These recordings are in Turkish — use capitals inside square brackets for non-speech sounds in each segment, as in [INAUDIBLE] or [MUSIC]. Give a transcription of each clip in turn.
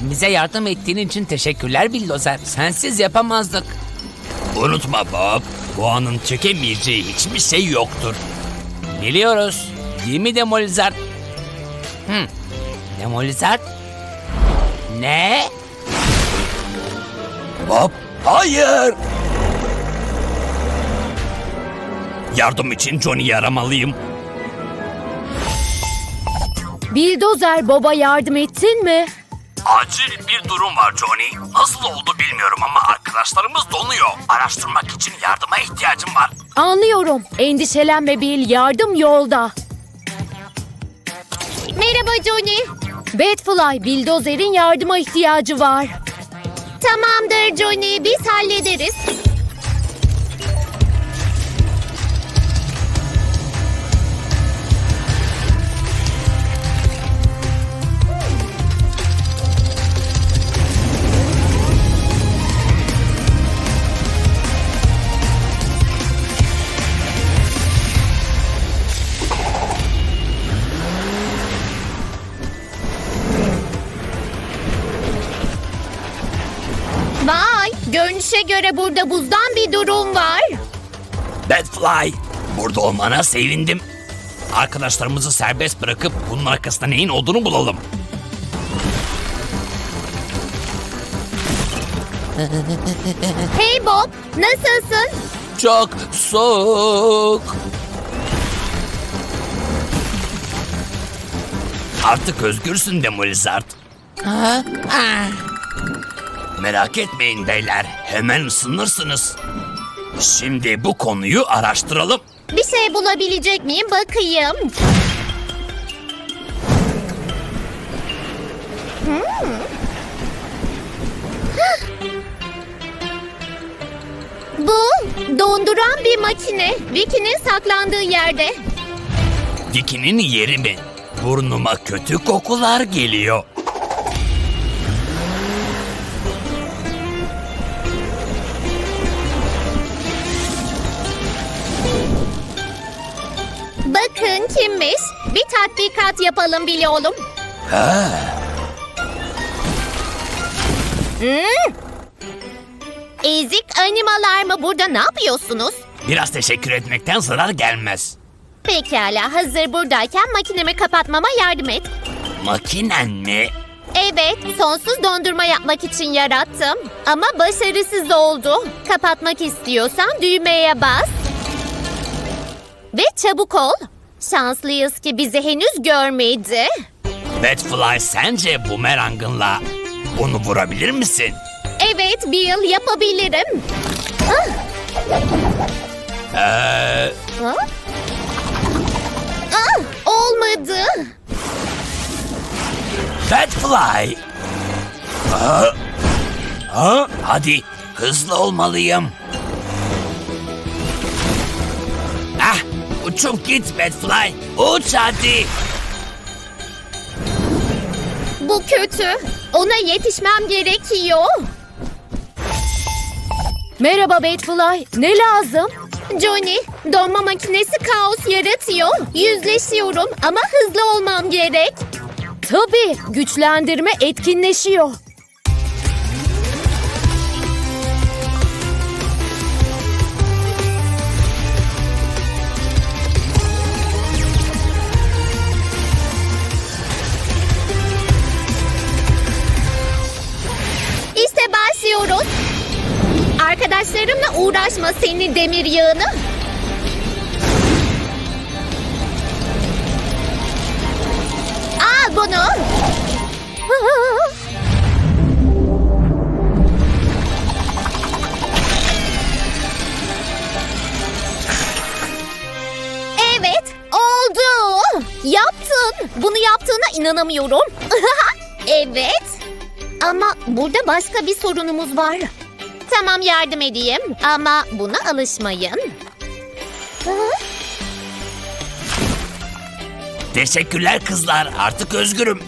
Bize yardım ettiğin için teşekkürler Billozer. Sensiz yapamazdık. Unutma Bob, Boğa'nın çekemeyeceği hiçbir şey yoktur. Biliyoruz. Değil mi Demolizard? Hı. Demolizard? Ne? Bob, hayır! Yardım için Johnny'yi aramalıyım. Bildozer baba yardım ettin mi? Acil bir durum var Johnny. Nasıl oldu bilmiyorum ama arkadaşlarımız donuyor. Araştırmak için yardıma ihtiyacım var. Anlıyorum. Endişelenme Bil, yardım yolda. Merhaba Johnny. Batfly, Bildozer'in yardıma ihtiyacı var. Tamamdır Johnny, biz hallederiz. Görünüşe göre burada buzdan bir durum var. Batfly, burada olmana sevindim. Arkadaşlarımızı serbest bırakıp bunun arkasında neyin olduğunu bulalım. Hey Bob, nasılsın? Çok soğuk. Artık özgürsün Demolizard. Ha? Ah. Merak etmeyin beyler, hemen ısınırsınız. Şimdi bu konuyu araştıralım. Bir şey bulabilecek miyim bakayım. Hmm. Hah. [GASPS] Bu donduran bir makine. Vicky'nin saklandığı yerde. Dikinin yeri mi? Burnuma kötü kokular geliyor. Kimmiş? Bir tatbikat yapalım bile oğlum. Hmm. Ezik animalar mı burada ne yapıyorsunuz? Biraz teşekkür etmekten zarar gelmez. Pekala hazır buradayken makinemi kapatmama yardım et. Makinen mi? Evet, sonsuz dondurma yapmak için yarattım. Ama başarısız oldu. Kapatmak istiyorsan düğmeye bas. Ve çabuk ol. Şanslıyız ki bizi henüz görmedi. Batfly sence bumerangınla onu vurabilir misin? Evet Bill, yapabilirim. Ah, Ee, ah. Ah, olmadı. Batfly! Aa, aa, hadi hızlı olmalıyım. Uçup git Batfly. Uç hadi. Bu kötü. Ona yetişmem gerekiyor. Merhaba Batfly, ne lazım? Johnny, donma makinesi kaos yaratıyor. Yüzleşiyorum ama hızlı olmam gerek. Tabii, güçlendirme etkinleşiyor. Başlıyoruz. Arkadaşlarımla uğraşma seni demir yığını. Al bunu. Evet, oldu. Yaptın. Bunu yaptığına inanamıyorum. [LAUGHS] evet. Ama burada başka bir sorunumuz var. Tamam yardım edeyim ama buna alışmayın. Teşekkürler kızlar. Artık özgürüm.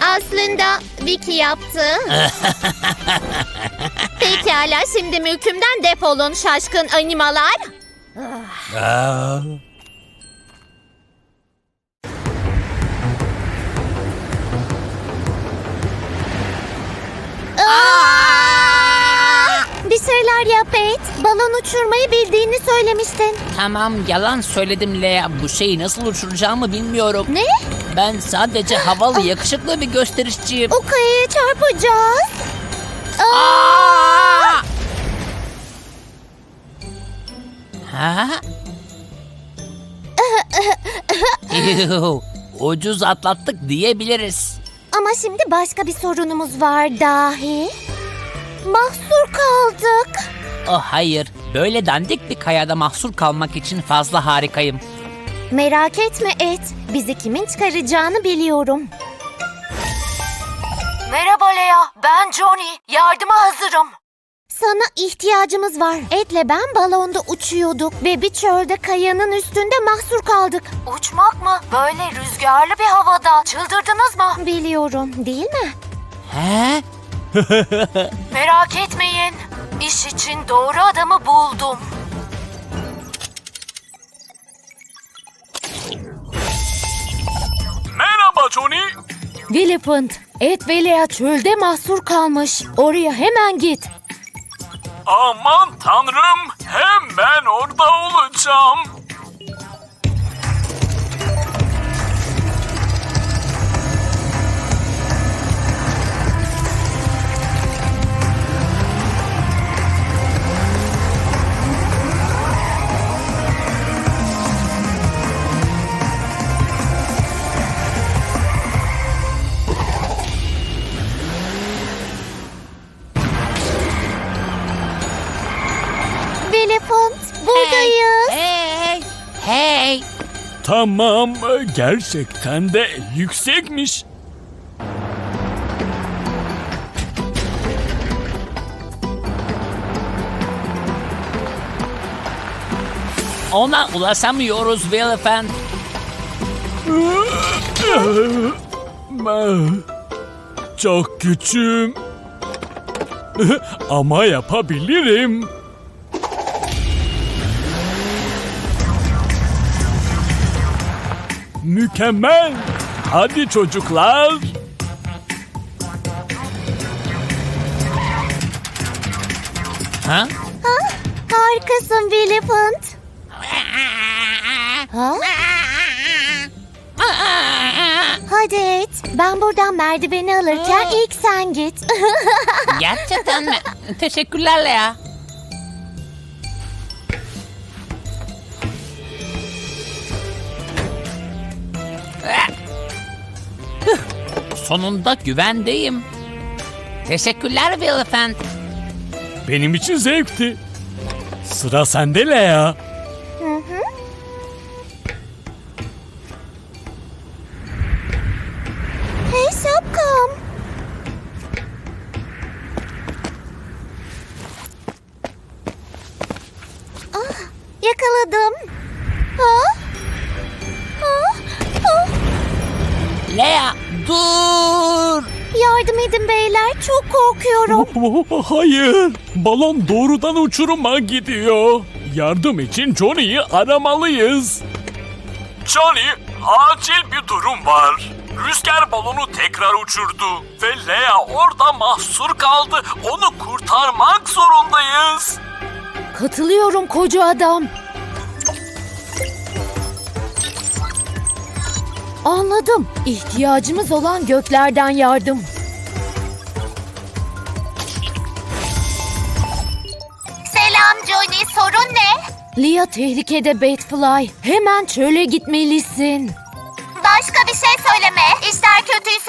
Aslında Vicky yaptı. [LAUGHS] Pekala şimdi mülkümden defolun şaşkın animalar. Aa, yap et. Balon uçurmayı bildiğini söylemiştin. Tamam yalan söyledim Lea. Bu şeyi nasıl uçuracağımı bilmiyorum. Ne? Ben sadece [GASPS] havalı yakışıklı bir gösterişçiyim. O kayaya çarpacağız. Aa! Ha? [LAUGHS] Yuh, Ucuz atlattık diyebiliriz. Ama şimdi başka bir sorunumuz var dahi. Mahsur kaldık. Oh hayır, böyle dandik bir kayada mahsur kalmak için fazla harikayım. Merak etme Et. Bizi kimin çıkaracağını biliyorum. Merhaba Lea, ben Johnny. Yardıma hazırım. Sana ihtiyacımız var. Et'le ben balonda uçuyorduk ve bir çölde kayanın üstünde mahsur kaldık. Uçmak mı? Böyle rüzgarlı bir havada. Çıldırdınız mı? Biliyorum, değil mi? He? [LAUGHS] Merak etmeyin. İş için doğru adamı buldum. Merhaba Johnny. Willipant, Et ve Lea çölde mahsur kalmış. Oraya hemen git. Aman tanrım hemen orada olacağım. Tamam gerçekten de yüksekmiş. Ona ulaşamıyoruz Willifant. Çok küçüğüm. Ama yapabilirim. Mükemmel. Hadi çocuklar. Ha? Harikasın Willipant. Ha? Hadi Et. Ben buradan merdiveni alırken ilk sen git. [LAUGHS] Gerçekten mi? Teşekkürler Lea. Sonunda güvendeyim. Teşekkürler Willifant. Benim için zevkti. Sıra sende Lea. Edin beyler. Çok korkuyorum. [LAUGHS] Hayır. Balon doğrudan uçuruma gidiyor. Yardım için Johnny'yi aramalıyız. Johnny, acil bir durum var. Rüzgar balonu tekrar uçurdu ve Lea orada mahsur kaldı. Onu kurtarmak zorundayız. Katılıyorum koca adam. Anladım. İhtiyacımız olan göklerden yardım. Lia tehlikede Batfly. Hemen çöle gitmelisin. Başka bir şey söyleme. İşler kötüyse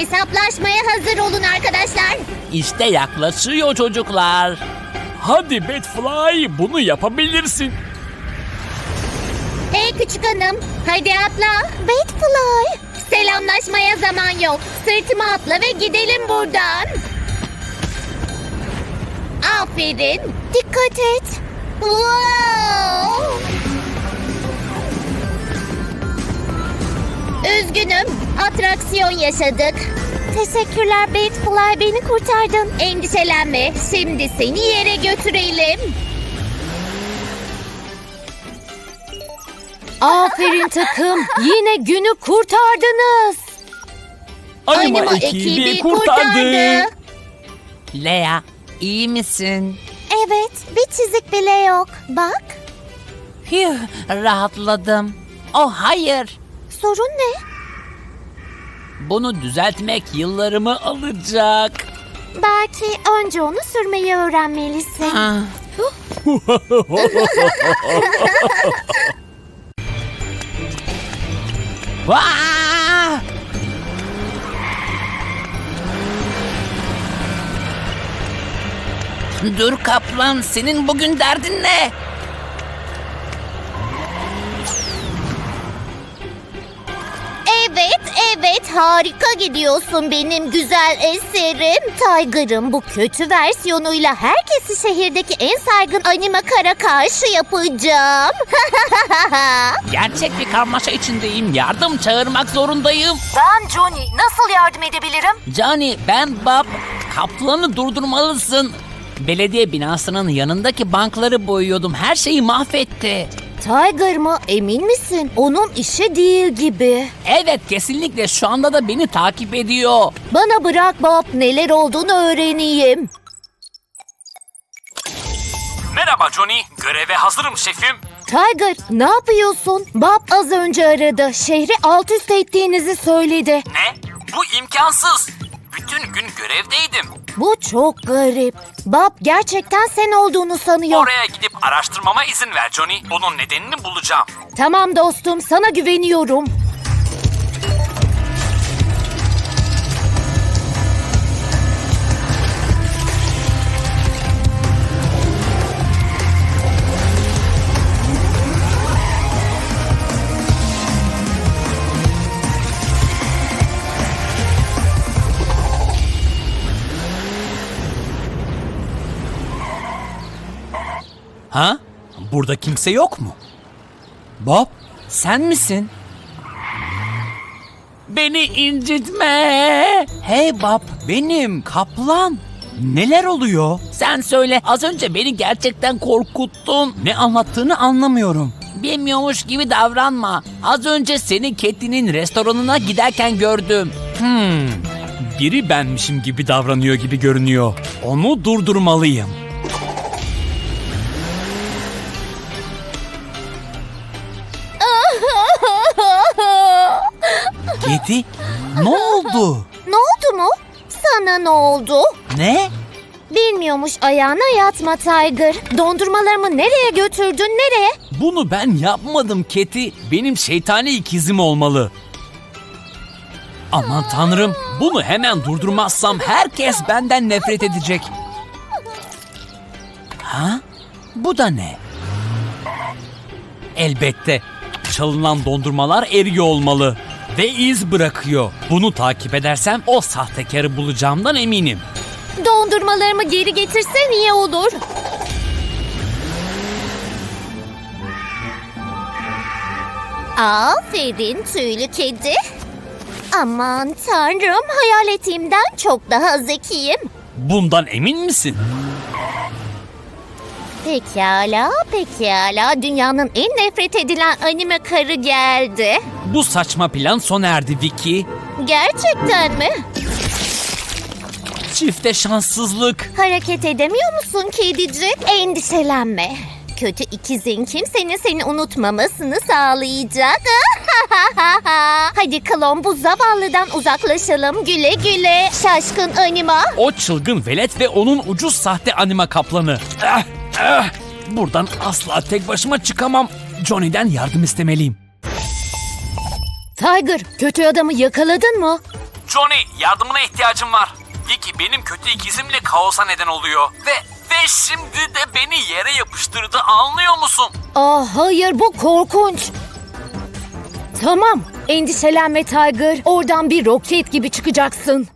Hesaplaşmaya hazır olun arkadaşlar. İşte yaklaşıyor çocuklar. Hadi Batfly bunu yapabilirsin. küçük hanım. Hadi atla. Batfly. Selamlaşmaya zaman yok. Sırtıma atla ve gidelim buradan. Aferin. Dikkat et. Wow. Üzgünüm. Atraksiyon yaşadık. Teşekkürler Batfly. Beni kurtardın. Endişelenme. Şimdi seni yere götürelim. Aferin takım. Yine günü kurtardınız. Anima ekibi kurtardı. Lea, iyi misin? Evet, bir çizik bile yok. Bak, Phew, rahatladım. Oh hayır. sorun ne? Bunu düzeltmek yıllarımı alacak. Belki önce onu sürmeyi öğrenmelisin. [LAUGHS] Vaa! Dur kaplan, senin bugün derdin ne? Evet, harika gidiyorsun benim güzel eserim. Tiger'ın bu kötü versiyonuyla herkesi şehirdeki en saygın anime kara karşı yapacağım. [LAUGHS] Gerçek bir karmaşa içindeyim. Yardım çağırmak zorundayım. Ben Johnny. Nasıl yardım edebilirim? Johnny, ben Bob. Kaplanı durdurmalısın. Belediye binasının yanındaki bankları boyuyordum. Her şeyi mahvetti. Tiger mı? Emin misin? Onun işi değil gibi. Evet, kesinlikle şu anda da beni takip ediyor. Bana bırak Bob. Neler olduğunu öğreneyim. Merhaba Johnny. Göreve hazırım şefim. Tiger ne yapıyorsun? Bob az önce aradı. Şehri alt üst ettiğinizi söyledi. Ne? Bu imkansız. Bütün gün görevdeydim. Bu çok garip. Bob gerçekten sen olduğunu sanıyor. Oraya gidip araştırmama izin ver Johnny. Bunun nedenini bulacağım. Tamam dostum sana güveniyorum. Ha? Burada kimse yok mu? Bob, sen misin? Beni incitme. Hey Bob, benim kaplan. Neler oluyor? Sen söyle. Az önce beni gerçekten korkuttun. Ne anlattığını anlamıyorum. Bilmiyormuş gibi davranma. Az önce seni Ketty'nin restoranına giderken gördüm. Hmm. Biri benmişim gibi davranıyor gibi görünüyor. Onu durdurmalıyım. Kedi, ne oldu? ne oldu mu? Sana ne oldu? Ne? Bilmiyormuş ayağına yatma Tiger. Dondurmalarımı nereye götürdün nereye? Bunu ben yapmadım Keti. Benim şeytani ikizim olmalı. Aman tanrım, bunu hemen durdurmazsam herkes benden nefret edecek. Ha? Bu da ne? Elbette. Çalınan dondurmalar eriyor olmalı. Ve iz bırakıyor. Bunu takip edersem o sahtekarı bulacağımdan eminim. Dondurmalarımı geri getirsen iyi olur. Aferin tüylü kedi. Aman tanrım hayal ettiğimden çok daha zekiyim. Bundan emin misin? Pekala, pekala. Dünyanın en nefret edilen anime karı geldi. Bu saçma plan sona erdi Vicky. Gerçekten mi? Çifte şanssızlık. Hareket edemiyor musun kedicik? Endişelenme. Kötü ikizin kimsenin seni unutmamasını sağlayacak. [LAUGHS] Hadi klon bu zavallıdan uzaklaşalım güle güle. Şaşkın anima. O çılgın velet ve onun ucuz sahte anima kaplanı. Ah, ah. Buradan asla tek başıma çıkamam. Johnny'den yardım istemeliyim. Tiger kötü adamı yakaladın mı? Johnny yardımına ihtiyacım var. Vicky benim kötü ikizimle kaosa neden oluyor. Ve ve şimdi de beni yere yapıştırdı anlıyor musun? Ah hayır bu korkunç. Tamam. Endişelenme Tiger. Oradan bir roket gibi çıkacaksın.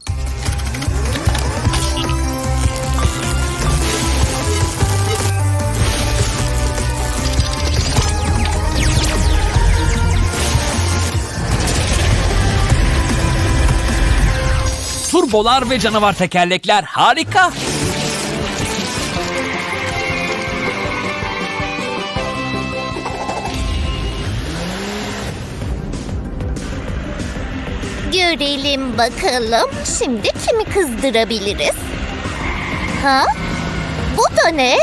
Turbolar ve canavar tekerlekler harika. Görelim bakalım. Şimdi kimi kızdırabiliriz? Ha? Bu da ne?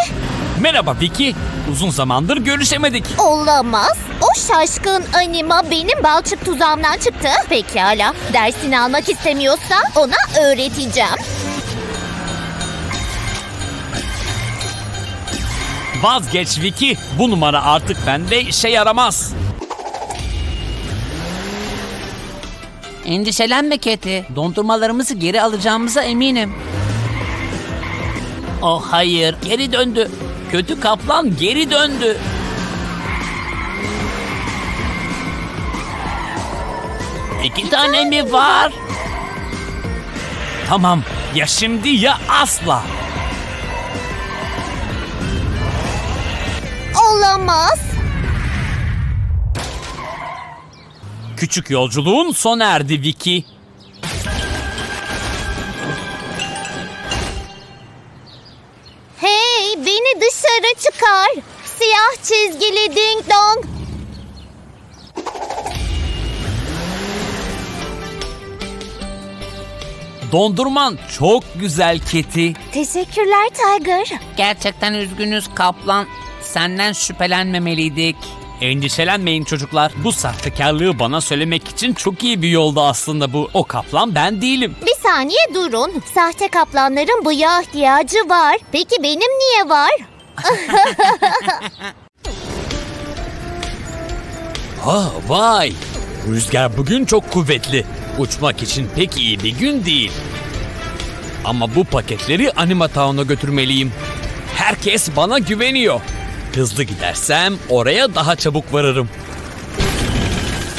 Merhaba Vicky. Uzun zamandır görüşemedik. Olamaz. O şaşkın anima benim balçık tuzağımdan çıktı. Pekala. Dersini almak istemiyorsa ona öğreteceğim. Vazgeç Vicky. Bu numara artık bende işe yaramaz. Endişelenme Keti. Dondurmalarımızı geri alacağımıza eminim. Oh hayır, geri döndü. Kötü kaplan geri döndü. İki tane mi var? Tamam, ya şimdi ya asla. Olamaz. Küçük yolculuğun sona erdi Vicky. Hey beni dışarı çıkar. Siyah çizgili ding dong. Dondurman çok güzel Keti. Teşekkürler Tiger. Gerçekten üzgünüz kaplan. Senden şüphelenmemeliydik. Endişelenmeyin çocuklar. Bu sahtekarlığı bana söylemek için çok iyi bir yolda aslında bu. O kaplan ben değilim. Bir saniye durun. Sahte kaplanların bıyağa ihtiyacı var. Peki benim niye var? Ha [LAUGHS] vay. Rüzgar bugün çok kuvvetli. Uçmak için pek iyi bir gün değil. Ama bu paketleri Anima Town'a götürmeliyim. Herkes bana güveniyor. Hızlı gidersem oraya daha çabuk varırım.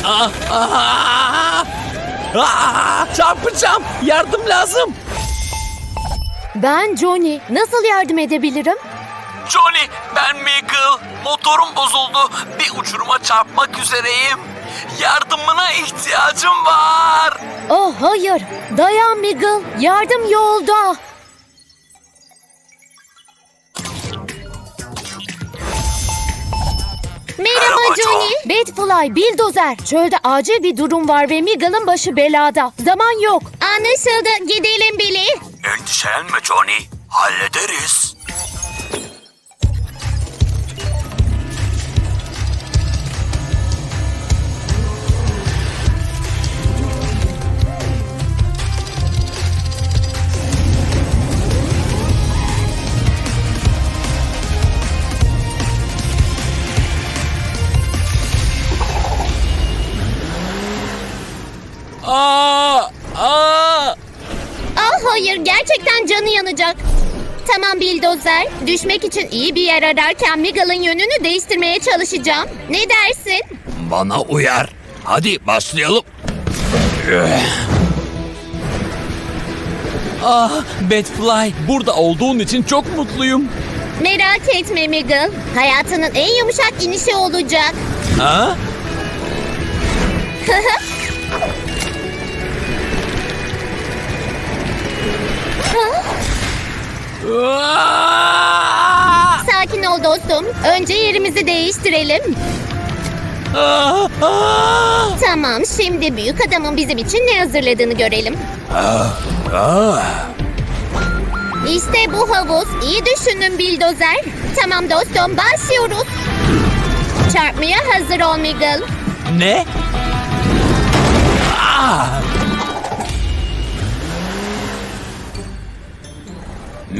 Ah, ah, ah, çarpacağım. Yardım lazım. Ben Johnny. Nasıl yardım edebilirim? Johnny ben Michael. Motorum bozuldu. Bir uçuruma çarpmak üzereyim. Yardımına ihtiyacım var. Oh hayır. Dayan Miguel. Yardım yolda. Merhaba Merhaba Johnny. Batfly, Bildozer. Çölde acil bir durum var ve Miguel'ın başı belada. Zaman yok. Anlaşıldı. Gidelim Billy. Endişelenme Johnny. Hallederiz. Gerçekten canı yanacak. Tamam Bildozer. Düşmek için iyi bir yer ararken Miguel'ın yönünü değiştirmeye çalışacağım. Ne dersin? Bana uyar. Hadi başlayalım. Ah, Batfly, burada olduğun için çok mutluyum. Merak etme Miguel. Hayatının en yumuşak inişi olacak. Ha? [LAUGHS] Sakin ol dostum. Önce yerimizi değiştirelim. Tamam şimdi büyük adamın bizim için ne hazırladığını görelim. İşte bu havuz. İyi düşünün Bildozer. Tamam dostum başlıyoruz. Çarpmaya hazır ol Miguel. Ne? Aa!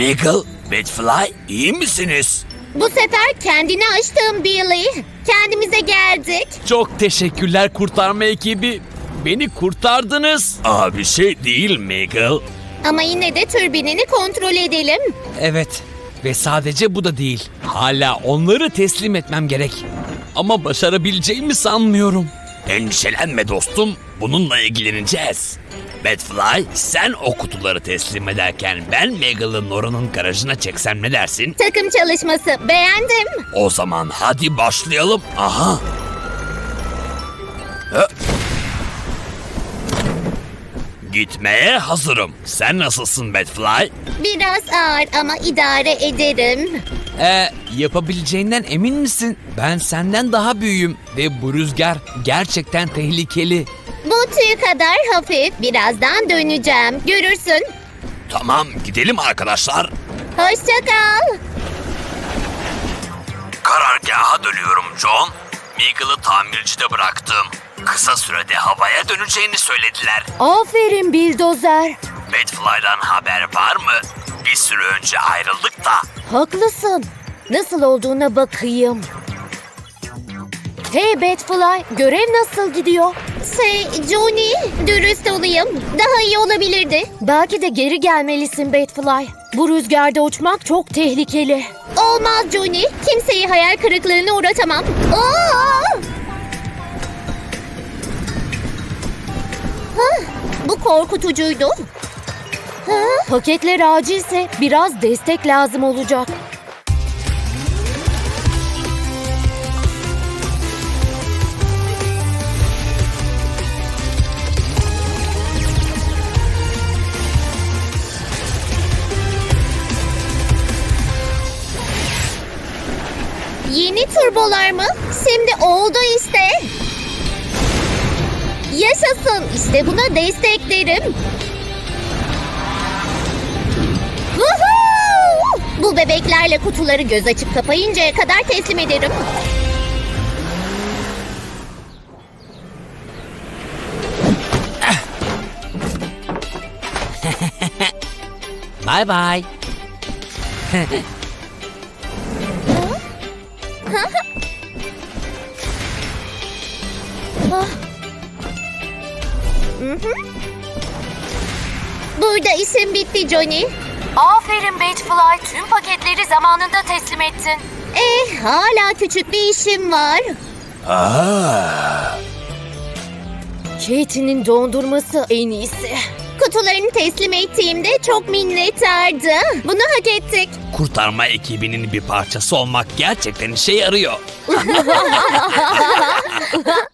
Michael, Batfly iyi misiniz? Bu sefer kendini açtın Billy. Kendimize geldik. Çok teşekkürler kurtarma ekibi. Beni kurtardınız. Aa bir şey değil Michael. Ama yine de türbinini kontrol edelim. Evet ve sadece bu da değil. Hala onları teslim etmem gerek. Ama başarabileceğimi sanmıyorum. Endişelenme dostum. Bununla ilgileneceğiz. Batfly sen o kutuları teslim ederken ben Megal'ın Nora'nın garajına çeksem ne dersin? Takım çalışması beğendim. O zaman hadi başlayalım. Aha. Hı. Gitmeye hazırım. Sen nasılsın Batfly? Biraz ağır ama idare ederim. Ee, yapabileceğinden emin misin? Ben senden daha büyüğüm ve bu rüzgar gerçekten tehlikeli. Bu tüy kadar hafif. Birazdan döneceğim. Görürsün. Tamam gidelim arkadaşlar. Hoşça kal. Karargaha dönüyorum John. Meagle'ı tamircide bıraktım. Kısa sürede havaya döneceğini söylediler. Aferin bildozer. Batfly'dan haber var mı? Bir süre önce ayrıldık da. Haklısın. Nasıl olduğuna bakayım. Hey Batfly, görev nasıl gidiyor? Şey Johnny dürüst olayım. Daha iyi olabilirdi. Belki de geri gelmelisin Batfly. Bu rüzgarda uçmak çok tehlikeli. Olmaz Johnny. Kimseyi hayal kırıklığına uğratamam. Aa! Hah, bu korkutucuydu. Paketler acilse biraz destek lazım olacak. Turbolar mı? Şimdi oldu işte. Yaşasın. İşte buna desteklerim. Woohoo! Bu bebeklerle kutuları göz açıp kapayıncaya kadar teslim ederim. Bye bye. Burada işim bitti Johnny. Aferin Batfly, tüm paketleri zamanında teslim ettin. Eh hala küçük bir işim var. Katie'nin dondurması en iyisi. Kutularını teslim ettiğimde çok minnettardı. Bunu hak ettik. Kurtarma ekibinin bir parçası olmak gerçekten işe yarıyor. [LAUGHS]